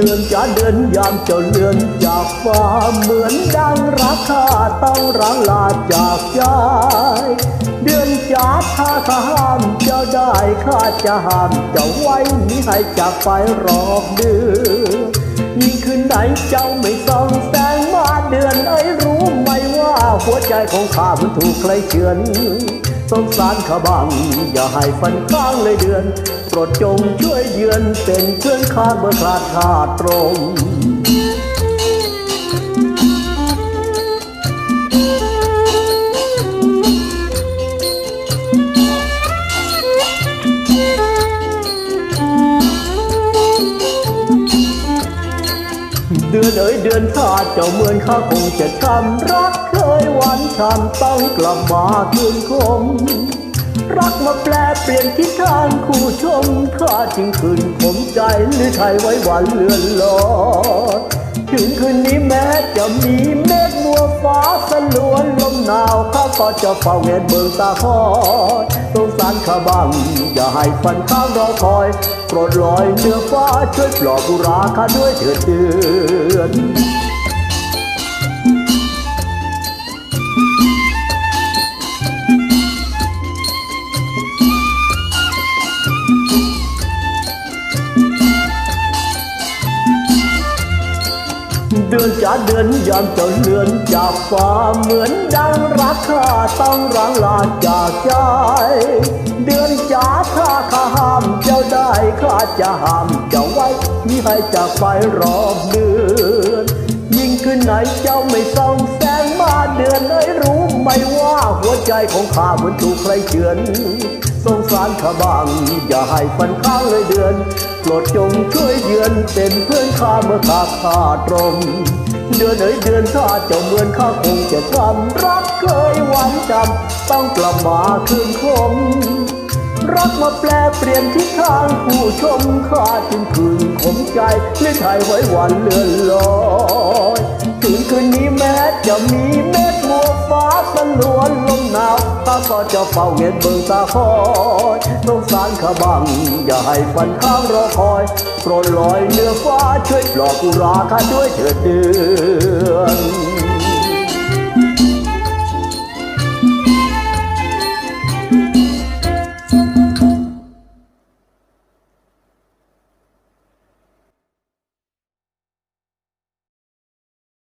เดือนจะเดือนยามเจ้าเลือนจากฟ้าเหมือนดังราคาต้องรังลาจากใจเดือนจ๋าถ้าข้าห้ามเจ้าได้ข้าจะห้ามเจ้าไว้มิให้จากไปรอบเดือนยิ่งคืนไหนเจ้าไม่ส่องแสงมาเดือนเอ้รู้ไหมว่าหัวใจของข้ามันถูกใครเฉือน สงสารขบัง อย่าให้ฟันข้างเลยเดือน โปรดจงช่วยเยือนเป็นเพื่อนข้างเมื่อขาดขาดตรง ดือนเอ๋ยเดือนถ้าเจ้าเหมือนข้าคงจะทำรักเคยหวานช้ำต้องกลับมาคืนคม รักมาแปลเปลี่ยนทิศทางคู่ชมข้าจึงคืนผมใจหรือไทยไว้หวานเลือนลอยถึงคืนนี้แม้จะมีเมฆมัวฟ้า ก็จะเฝ้าเงินเบิงตาคอยสงสารข้าบ้างอย่าให้ฟันข้างรอคอยโปรดลอยเหนือฟ้าช่วยปลอบบุราข้าด้วยเถิดเดือน เดือนจะเดือนยามเจ้าเลือนจากฟ้าเหมือนดังรักข้าต้องรังลาจากใจ เดือนจ๋าถ้าข้าห้ามเจ้าได้ข้าจะห้ามเจ้าไว้มิให้จากไปรอบเดือน ยิ่งคืนไหนเจ้าไม่ส่องแสงมาเดือนเอ้ยรู้ไหมว่าหัวใจของข้าเหมือนถูกใครเฉือน งสารข้าบ้างอย่าให้ฟันข้างเลยเดือนโปรดจงช่วยเยือนเป็นเพื่อนข้าเมื่อข้าขาดตรงเดือนเอ๋ยเดือนถ้าเจ้าเหมือนข้าคงจะทำรักเคยหวานจำต้องกลับมาคืนคมรักมาแปลเปลี่ยนทิศทางผู้ชมข้าจึงคืนขมใจเลื่อนไทยไว้วันเลื่อนลอยถึงคืนนี้แม้จะมี ข้าก็จะเฝ้าเงียบเบิ่งตาคอยสงสารขบัง อย่าให้ฟันข้างรอคอยโปรดลอยเหนือฟ้าช่วยปลอกกุราข้าด้วยเถิดเดือน